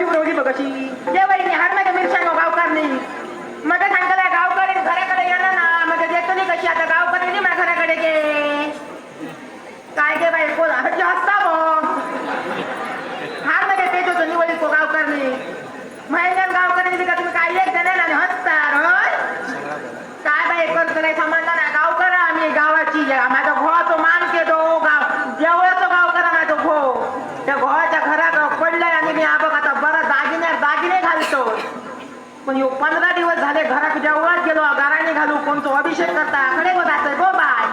शिव रोगी बघशी जे वहिनी हार ना मी सांग गावकार नाही मग सांगता गावकरी घराकडे येणार ना मग देतो नाही कशी आता गावकडे नाही माझ्या घराकडे गे पण यो पंधरा दिवस झाले घरात जेवळात गेलो गाराने घालू कोणतो अभिषेक करता? आकडे गो जातोय गो बाय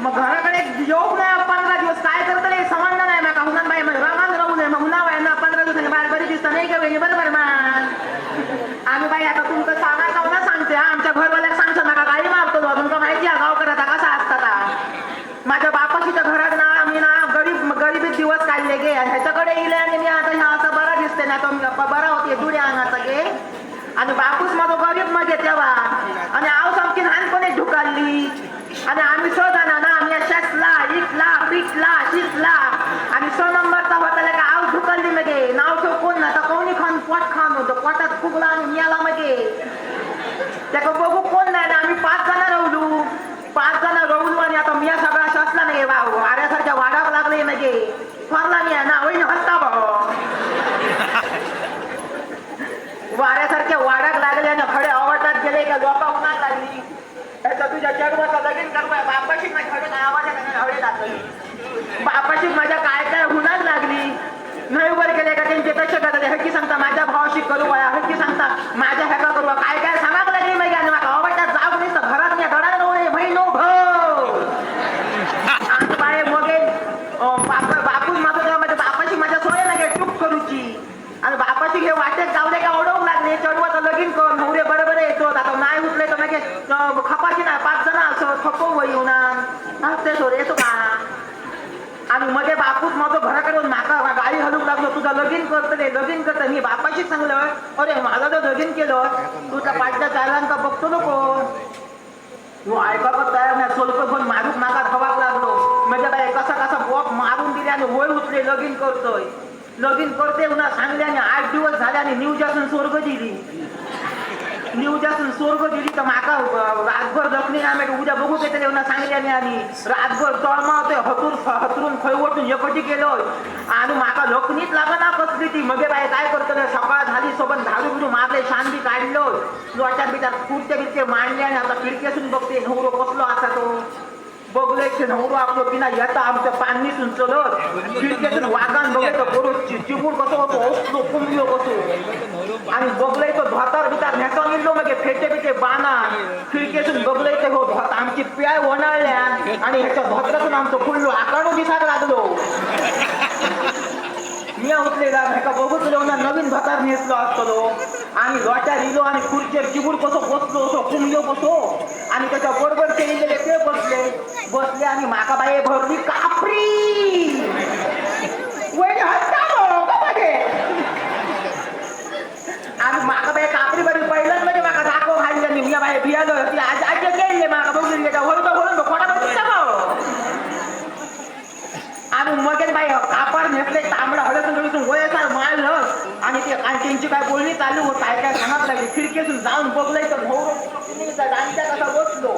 मग घराकडे येऊ नये पंधरा दिवस. काय करतं रे समजलं नाही. मग हुनान बाई मग रागात राहू नये. मग हुना बाई ना पंधरा दिवसांनी बाहेर बरी दिसतं. नाही का वेगळी बरोबर मा. आम्ही बाई आता तुमचं सांगा का ना सांगते. आमच्या घरवाल्याला सांगतो नका गाडी मारतो तुमचं तुमका माहिती आहे गावकऱ्याचा कसा असतात हा. माझ्या बापाशीच्या घरात ना दिवस काढले गे. ह्याच्याकडे इले आणि मी आता ह्या असा बरा दिसते ना तो बरा होते दुड्या अंगाचा गे. आणि बापूस माझा गरीबमध्ये तेव्हा. आणि आव समकी लहानपणी ढुकालली. आणि आम्ही शोधाना ना आम्ही शेतला इटला पिटला शिकला आणि सो नंबरचा होता का आव ढुकालली मगे नाव ठेव कोण ना तर कोणी खान पोट खान होतो. पोटात फुगला आणि मियाला मगे त्याचं बघू कोण नाही ना आम्ही पाच जण रवलू पाच जण रवलू आणि आता मिया सगळा शसला नाही वा वाड्यासारख्या वाडावं लागले म्हणजे फरला मिया ना होईन हसता भाऊ वाऱ्यासारख्या वाड्यात लागले आणि खडे आवडतात गेले का लोक उन्हात लागली त्याचा तुझ्या जन्माचा लगीन करवाय बापाशी माझ्या खडे काय आवाज हवे लागले बापाशी माझ्या काय काय हुनाच लागली नाही वर गेले का त्यांचे तसे करतात हक्की सांगता माझ्या भावाशी करू वया हक्की सांगता माझ्या ह्याका करू काय काय सांगावं लागली माहिती आणि मला आवडतात जाऊ नाही तर घरात मी घडा नो भाई नो भाऊ आणि बाळे मगे बापा बापूस माझं तेव्हा माझ्या बापाशी माझ्या सोय लागे टूक करूची आणि बापाशी हे वाटेत गावले का ओढवून लागले चढवत लगीन कर नवरे बरोबर येतो आता नाही उठले तर मागे खपाशी नाही पाच जण असं खपो वय येऊन येतो का? आणि मध्ये बापूच माझं घराकडे नाका गाडी हलूक लागलो. तुझं लगीन करतले लगीन करत. मी बापाशी सांगलं अरे माझं तर लगीन केलं. तुझ्या पाठच्या का बघतो नको. तू ऐकायला तयार नाही स्वल्प पण मारूक नाका धवाक लागलो. म्हणजे काय कसा कसा बॉप मारून दिले आणि वय उठले लगीन करतोय. लगीन करते उन्हा सांगल्याने आठ दिवस झाल्याने न्यूज असून स्वर्ग दिली. मी उद्या स्वर्ग दिली तर माका रातभर जखमी आम्ही उद्या बघू ते उन्हा सांगल्याने आणि रातभर तळमावते हतूर हतरून खैवटून एकटी गेलोय आणि माका लखनीत लागना कसली ती. मगे बाय काय करतो सकाळ झाली सोबत झाडू बिडू मारले शांती काढलो. लोटात बिटात खुर्च्या बिरचे मांडले आणि आता खिडकीसून बघते नवरो कसलो असा तो. बघले की नवरो आपलो पिना येता आमच्या पाणीसून चलत. खिडकीतून वागान तर चि चिमूड कसो होतो ओसलो कुंभियो कसो आणि बघले भातार धोतार बितार नेसा निघलो मग फेटे बिटे बाना खिडकेसून बघले ते हो धोत आमची प्याय वनाळल्या आणि ह्याच्या धोत्रातून आमचं फुललो आकाडू दिसाक लागलो. मी उठलेला ह्याका बघूच ना नवीन भातार नेसलो असतो आणि लोट्या इलो आणि खुर्चेर चिबूड कसो बसलो असो कुंभियो कसो आणि त्याच्या बरोबर ते इलेले ते बसले. बसले आणि माका बाई भरली कापरी वय हत्ता हो, का मागे? आणि माका बाई कापरी बरी पहिलंच म्हणजे माका दाखव घालली आणि मी बाई बियालो ती आज आज गेले माका बघून गेल्या वरून आणि मग बाई कापड नेसले तांबडा हळद हळदून वयसार मारलं आणि ते आणि त्यांची काय बोलणी चालू होत काय काय सांगत लागली खिडकीतून जाऊन बघलंय तर भाऊ दांच्या कसा बसलो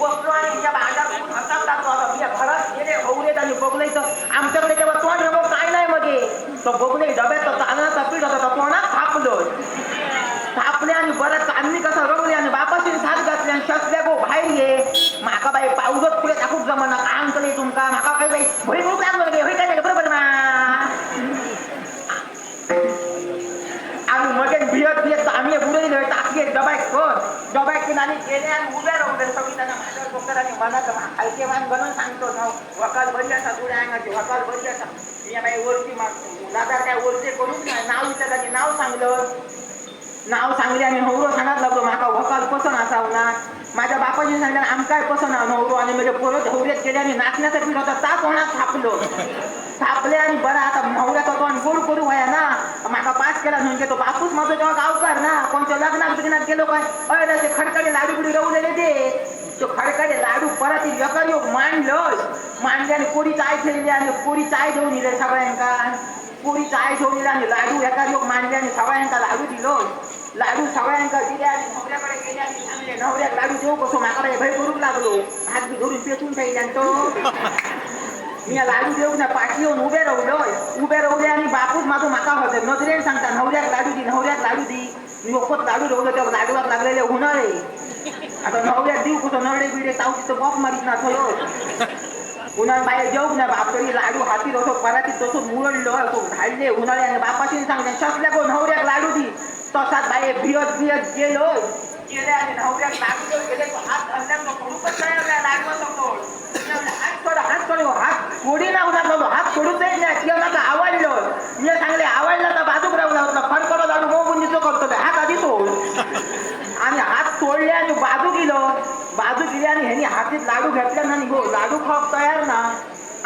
बसलो आणि त्या बाजार हातात टाकलो आता तुझ्या घरात गेले भाऊ आणि बघलंय तर आमच्याकडे तेव्हा तोंड रमो काय नाही मगे तर बघले डब्यात तर तांदळाचा पीठ होता तर तोंडात थापलं थापले आणि बरं चांदणी कसं रवले आणि बापाशी साथ घातले आणि शसल्या गो बाहेर ये माका बाई पावसात तुमका टाकूच जमाना काय अंकले तुमका माका काय बाई भरी भूक लागलो गे होय काय नाही बरोबर ना? आम्ही मगे भियत भियत आम्ही बुडे दिले टाकी डबाय कर डबाय की नाही गेले आणि उभ्या राहून सगळी त्यांना माझ्या डोक्यात डोक्याने मनात हलके मान बनवून सांगतो ना वकाल बरी असा तुझ्या अंगाची वकाल बरी असा. मी बाई वरती मागतो नादार काय वरती करूच नाही. नाव विचारलं नाव सांगलं. नाव सांगले आणि हवरो सांगत लागलो माका वकाल पसंत असावं ना. माझ्या बापाजी सांगितलं आमकाय पसंत आहे? नवरो आणि म्हणजे परत हवऱ्यात गेले आणि नाचण्याचा पीठ होता ता कोणात थापलो? थापले आणि बरं आता नवऱ्याचा तोंड गोड करू वया ना. माका पास केला म्हणजे तो बापूस माझं जेव्हा गावकार ना. कोणत्या लग्नात बिग्नात गेलो काय? अरे ते खडकडे लाडू बिडू रवलेले ते. तो खडकडे लाडू परत यकर येऊ मांडलो. मांडले आणि कोरी चाय ठेवली आणि कोरी चाय देऊन दिले सगळ्यांका. पोरी चाय घेऊन दिला आणि लाडू एका लोक मांडले आणि सगळ्यांका लाडू दिलो. लाडू सगळ्यांका दिले आणि नवऱ्याकडे गेले आणि सांगले नवऱ्याक लाडू देऊ कसो? माकडे भय करूक लागलो. हात बी धरून पेटून ठेवले तो. मी या लाडू देऊ ना पाठी येऊन उभे राहलोय उभे राहुले आणि बापूच माझो माका होते नजरेन सांगता नवऱ्याक लाडू दी नवऱ्याक लाडू दी. लोकच लाडू ठेवलं त्या लाडूला लागलेले उन्हाळे. आता नवऱ्याक देऊ कुठं नवडे बिडे ताऊ तिथं बॉक मारीत ना थयो उन्हाळ बाहेर जाऊ ना बापरी लाडू हाती तसं परातीत तसं मुरडलो तो घालले उन्हाळ्याने बापाशी सांगले शसल्या गो नवऱ्याक लाडू दी. तसाच बाई भियत बियत गेलो गेले आणि नवऱ्या लाडू गेले तो हात धरल्यानं तो नाही आला लाडवासमोर. मी म्हणलं, हात सोड हात सोड हात ना उन्हात बाबू हात सोडूच नाही किंवा माझा आवडलं मी सांगले आवडला तर बाजूक राहून होता फडकडो लाडू मोगून दिसो करतो बे, हात आधी सोड आणि हात सोडले आणि बाजू गेलो बाजू गेले आणि ह्यांनी हातीत लाडू घेतल्या ना गो लाडू खावक तयार ना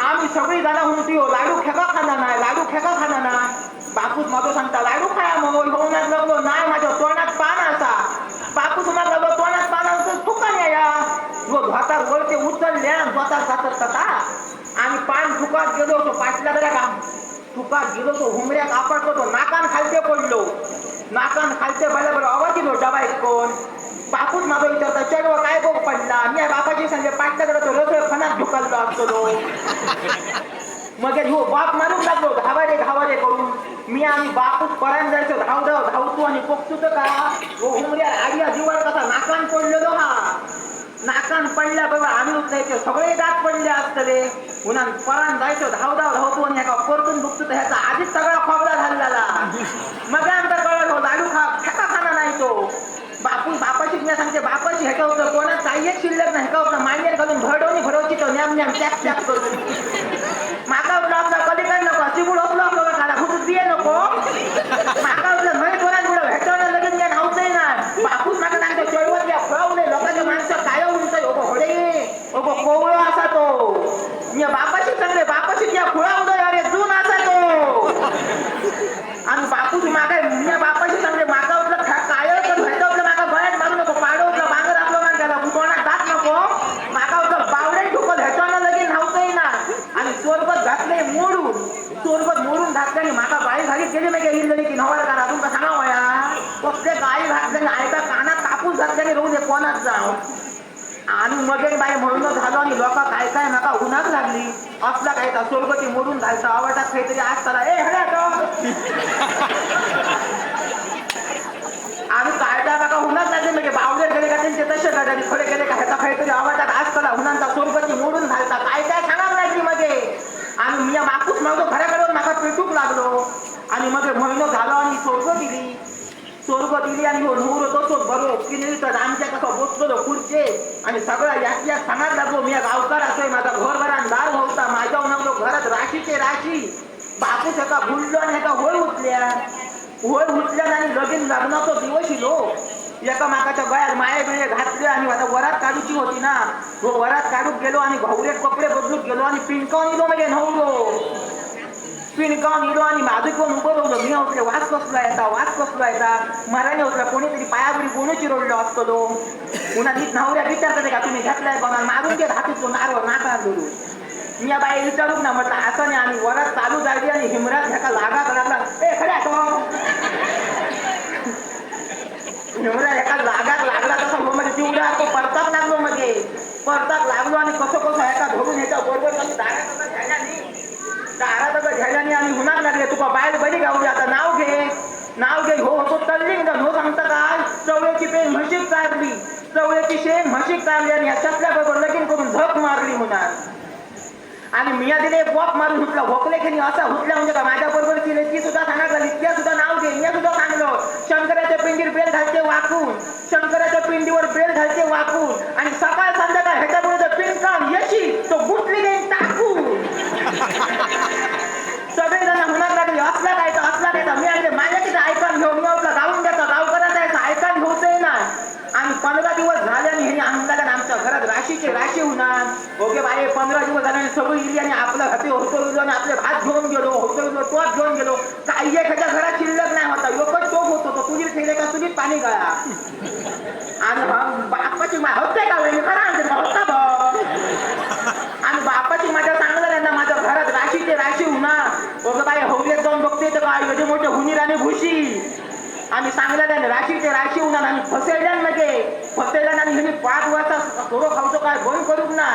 आम्ही सगळी जाणं म्हणतो लाडू खेका खाणार नाही लाडू खेका खाणार ना बापूस माझं सांगता लाडू खाया उचलले आणि भातात जातात आम्ही पान तुकात गेलो होतो पाटल्या बऱ्या का? तुकात गेलो तो हुमऱ्यात कापडतो तो नाकान खालते पडलो. नाकान खालते पडल्या बरं आवाज दिलो डबा कोण? बापूच माझा विचारता चढव काय बोग पडला? मी या बापाची सांगे पाटल्याकडे तो रसोई फणात ढुकललो असतो मग हो बाप मारून लागलो धावारे धावारे करून. मी आणि बापूच परायण जायचो धाव धाव धावतो आणि पोखतो का? हो हुमऱ्या आडिया जीवन कसा नाकान पडलेलो हा. नाकान पडल्या बाबा आम्ही उचलायचे सगळे दात पडले असतले. पुन्हा परान जायचो धाव धाव धावतो आणि ह्याका परतून बघतो तर ह्याचा आधीच सगळा खोबरा झालेला. मग आमचा कळत हो लाडू खा फेका खाना नाही तो बापू बापाची मी सांगते बापाची ह्याका होतं कोणाच काही एक शिल्लक नाही ह्याका होतं मांडीवर घालून भरडवणी भरवची तो न्याम न्याम टॅक टॅक करून. माका उठला आपला कधी काय नको चिबूड असलो आपलो का खाला खुटूच बिये नको माका उठलं नाही कोणाच बुडं भेटवलं लगेच मी धावतंय ना बापूच माका सांगतो चळवत घ्या फळवले लोकांचे माणसं काय उंच ओगो होडे ओगो कोवळो असा तो मी बापाशी सांगले बापाशी त्या खुळा उदय अरे जून असा तो आणि बापूच मागा मी बापाशी सांगले माका उठलं खा काय तर भेटवलं माका गळ्यात मारू नको पाडवलं बांगर आपलं मान त्याला कोणात जात नको माका उठलं बावडे ठोकत ह्याच्यानं लगेच धावतंय ना आणि सोरबत घातले मोडून सोरबत मोडून घातल्याने माका गाई घालीत गेली नाही गेली की नवरा करा तुमका सांगा वया फक्त गाई घातलेली आयता कानात कापूस घातलेली राहू दे कोणाच जाऊ आणि मग एक बाई म्हणून झालो आणि लोक काय काय नका उन्हात लागली. असला काय का सोलगती मोडून घालता आवडतात काहीतरी आज त्याला ए हड्या आम्ही काढला नका उन्हात लागले म्हणजे बावले गेले का त्यांचे तसे गाडी खडे गेले का ह्याचा काहीतरी आवडतात आज त्याला उन्हांचा सोरबती मोडून घालता काय काय सांगा लागली मध्ये आणि मी माकूस मागतो घराकडे माका पेटूक लागलो आणि मग महिनो झालो आणि स्वर्ग दिली स्वर्ग दिली आणि हो नवरो तसो बरो की नाही तर आमच्या कसं बसलो खुर्चे. आणि सगळं यात यात सांगायला लागलो मी गावकार असोय माझा घर भरान दार होता. माझ्या नवलो घरात राशीचे राशी बापू एका भुललो आणि एका होय उठल्या. होय उठल्या आणि लगीन लग्नाचा दिवस इलो एका माकाच्या गळ्यात माये बिळे घातले आणि आता वरात काढूची होती ना. हो वरात काढूक गेलो आणि घावरेट कपडे बदलूक गेलो आणि पिंकावून इलो म्हणजे नवरो पिणकावून इलो आणि माझं उभं राहतो मी होतले वास कसला येता वास कसला येता मराने होतला कोणीतरी पायावरी कोणी चिरडलो असतो पुन्हा नीट नवऱ्या विचारते का तुम्ही घेतलाय बघा मारून घेत हातीत तो नारवर नाका धरू मी या बाई विचारूक ना म्हटलं असं नाही आणि वरात चालू झाली आणि हिमरात ह्याका लागा लागला ए खड्या तो हिमरा एका लागात लागला तसा म्हणजे तेवढा तो परताप लागलो मध्ये परताप लागलो आणि कसं कसं एका धरून ह्याच्या बरोबर दारात कसं दारात कसं आम्ही नाही हुनाक लागले तुका बायल बरी गाऊ आता नाव घे. नाव घे. हो तो तल्ली हो सांगता काय? चवळ्याची पेन म्हशीक चारली. चवळ्याची शेण म्हशीक चारली आणि ह्याच्यातल्या बरोबर लगीन करून झक मारली होणार आणि मिया दिले पॉप मारून हुटला भोकले की असा हुतल्या म्हणजे का माझ्या बरोबर केले ती सुद्धा सांगा त्या सुद्धा नाव घे. मी सुद्धा सांगलो. शंकराच्या पिंडीवर बेल घालते वाकून. शंकराच्या पिंडीवर बेल घालते वाकून. आणि सकाळ संध्याकाळ ह्याच्या पुढे पिंड काम यशी राशी ओके बाई पंधरा दिवस झाल्याने सगळी इली आणि आपलं हाती होतो आणि आपले भात घेऊन गेलो होतो गेलो तोच घेऊन गेलो. काही एखाद्या घरात शिल्लक नाही होता. लोक टोप होतो तो तुझी ठेले का? तुझी पाणी गळा. आणि बापाची मा होते का वहिनी? खरा आणते होता भाऊ. आणि बापाची माझ्या चांगलं आहे ना माझ्या घरात राशी ते राशी होणार ओके बाई हवलेत जाऊन बघते तर काय? एवढे मोठे हुनीर आणि भुशी. आणि चांगल्या राशी ते राशी होणार आणि फसेल्या मध्ये फसेल्या आणि पाच वाज थोडं खावतो काय बंद करूक ना.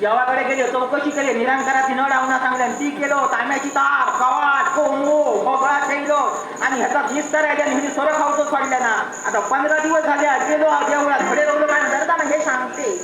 जेवाकडे गेले चौकशी केली निरंकाराची नळ लावणं सांगल्या ती केलो ताम्याची तार कवाट कोंबो भोगळा ठेवलो आणि ह्याचा निस्तर राहिले आणि ह्याची सोरं खावतो पडल्या ना. आता पंधरा दिवस झाले गेलो देवळात थोडे रोवलो काय ना हे सांगते.